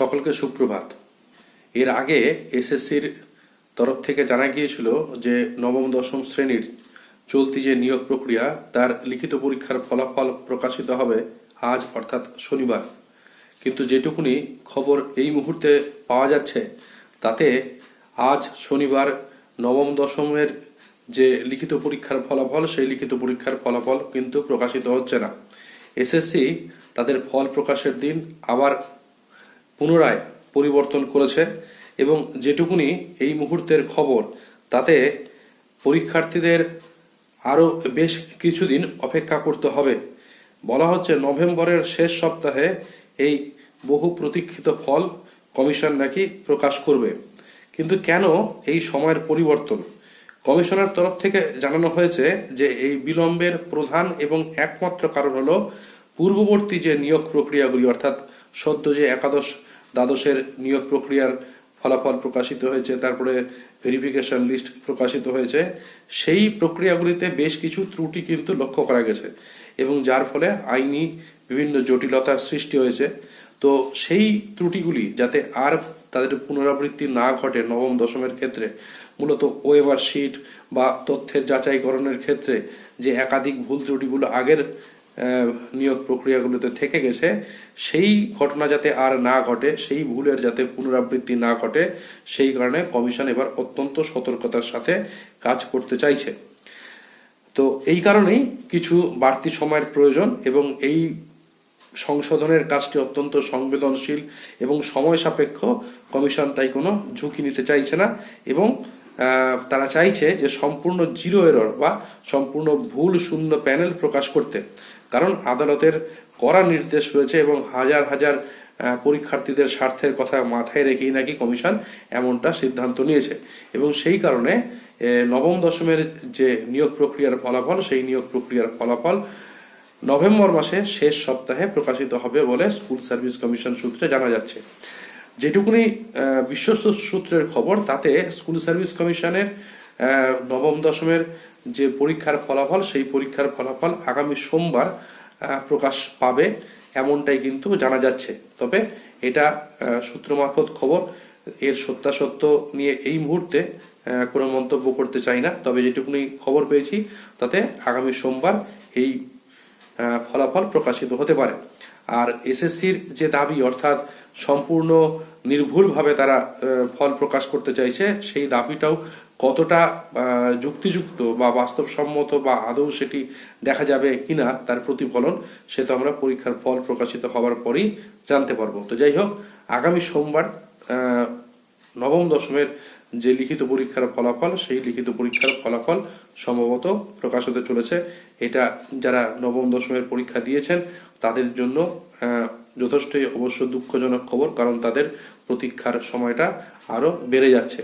সকলকে সুপ্রভাত। এর আগে এসএসসির তরফ থেকে জানা গিয়েছিল যে নবম, দশম শ্রেণির চলতি যে নিয়োগ প্রক্রিয়া, তার লিখিত পরীক্ষার ফলাফল প্রকাশিত হবে আজ, অর্থাৎ শনিবার। কিন্তু যেটুকুনি খবর এই মুহূর্তে পাওয়া যাচ্ছে, তাতে আজ শনিবার নবম, দশমের যে লিখিত পরীক্ষার ফলাফল, সেই লিখিত পরীক্ষার ফলাফল কিন্তু প্রকাশিত হচ্ছে না। এসএসসি তাদের ফল প্রকাশের দিন আবার পুনরায় পরিবর্তন করেছে এবং যেটুকুনি এই মুহূর্তের খবর, তাতে পরীক্ষার্থীদের আরও বেশ কিছুদিন অপেক্ষা করতে হবে। বলা হচ্ছে নভেম্বরের শেষ সপ্তাহে এই বহু প্রতীক্ষিত ফল কমিশন নাকি প্রকাশ করবে। কিন্তু কেন এই সময়ের পরিবর্তন? কমিশনের তরফ থেকে জানানো হয়েছে যে এই বিলম্বের প্রধান এবং একমাত্র কারণ হল পূর্ববর্তী যে নিয়োগ প্রক্রিয়াগুলি, অর্থাৎ সদ্য যে একাদশ দ্বাদশের নিয়োগ প্রক্রিয়ার ফলাফল প্রকাশিত হয়েছে, তারপরে ভেরিফিকেশন লিস্ট প্রকাশিত হয়েছে। সেই প্রক্রিয়াগুলিতে বেশ কিছু ত্রুটি কিন্তু লক্ষ্য করা গেছে এবং যার ফলে আইনি বিভিন্ন জটিলতার সৃষ্টি হয়েছে। তো সেই ত্রুটিগুলি যাতে আর তাদের পুনরাবৃত্তি না ঘটে নবম, দশমের ক্ষেত্রে, মূলত ওয়েবার শিট বা তথ্যের যাচাইকরণের ক্ষেত্রে যে একাধিক ভুল ত্রুটিগুলো আগের নিয়োগ প্রক্রিয়াগুলোতে থেকে গেছে, সেই ঘটনা যাতে আর না ঘটে, সেই ভুলের যাতে পুনরাবৃত্তি না ঘটে, সেই কারণে কমিশন এবার অত্যন্ত সতর্কতার সাথে কাজ করতে চাইছে। তো এই কারণেই কিছু বাড়তি সময়ের প্রয়োজন এবং এই সংশোধনের কাজটি অত্যন্ত সংবেদনশীল এবং সময় সাপেক্ষ, কমিশন তাই কোনো ঝুঁকি নিতে চাইছে না এবং তারা চাইছে যে সম্পূর্ণ জিরো এরর বা সম্পূর্ণ ভুল শূন্য প্যানেল প্রকাশ করতে। কারণ আদালতের কড়া নির্দেশ রয়েছে এবং হাজার হাজার পরীক্ষার্থীদের স্বার্থের কথা মাথায় রেখেই নাকি কমিশন এমনটা সিদ্ধান্ত নিয়েছে। এবং সেই কারণে নবম দশমের যে নিয়োগ প্রক্রিয়ার ফলাফল, সেই নিয়োগ প্রক্রিয়ার ফলাফল নভেম্বর মাসে শেষ সপ্তাহে প্রকাশিত হবে বলে স্কুল সার্ভিস কমিশন সূত্রে জানা যাচ্ছে। যেটুকুনি বিশ্বস্ত সূত্রের খবর, তাতে স্কুল সার্ভিস কমিশনের নবম দশমের যে পরীক্ষার ফলাফল, সেই পরীক্ষার ফলাফল আগামী সোমবার প্রকাশ পাবে, এমনটাই কিন্তু জানা যাচ্ছে। তবে এটা সূত্র মারফত খবর, এর সত্যাসত্য নিয়ে এই মুহূর্তে কোনো মন্তব্য করতে চাই না। তবে যেটুকুনি খবর পেয়েছি, তাতে আগামী সোমবার এই ফলাফল প্রকাশিত হতে পারে। আর এসএসসির যে দাবি, অর্থাৎ সম্পূর্ণ নির্ভুলভাবে তারা ফল প্রকাশ করতে চাইছে, সেই দাবিটাও কতটা যুক্তিযুক্ত বা বাস্তবসম্মত বা আদৌ সেটি দেখা যাবে কিনা তার প্রতিফলন, সে তো আমরা পরীক্ষার ফল প্রকাশিত হওয়ার পরেই জানতে পারব। তো যাই হোক, আগামী সোমবার নবম দশমের যে লিখিত পরীক্ষার ফলাফল, সেই লিখিত পরীক্ষার ফলাফল সম্ভবত প্রকাশ হতে চলেছে। এটা যারা নবম দশমের পরীক্ষা দিয়েছেন, তাদের জন্য যথেষ্টই অবশ্য দুঃখজনক খবর কারণ তাদের প্রতীক্ষার সময়টা আরও বেড়ে যাচ্ছে।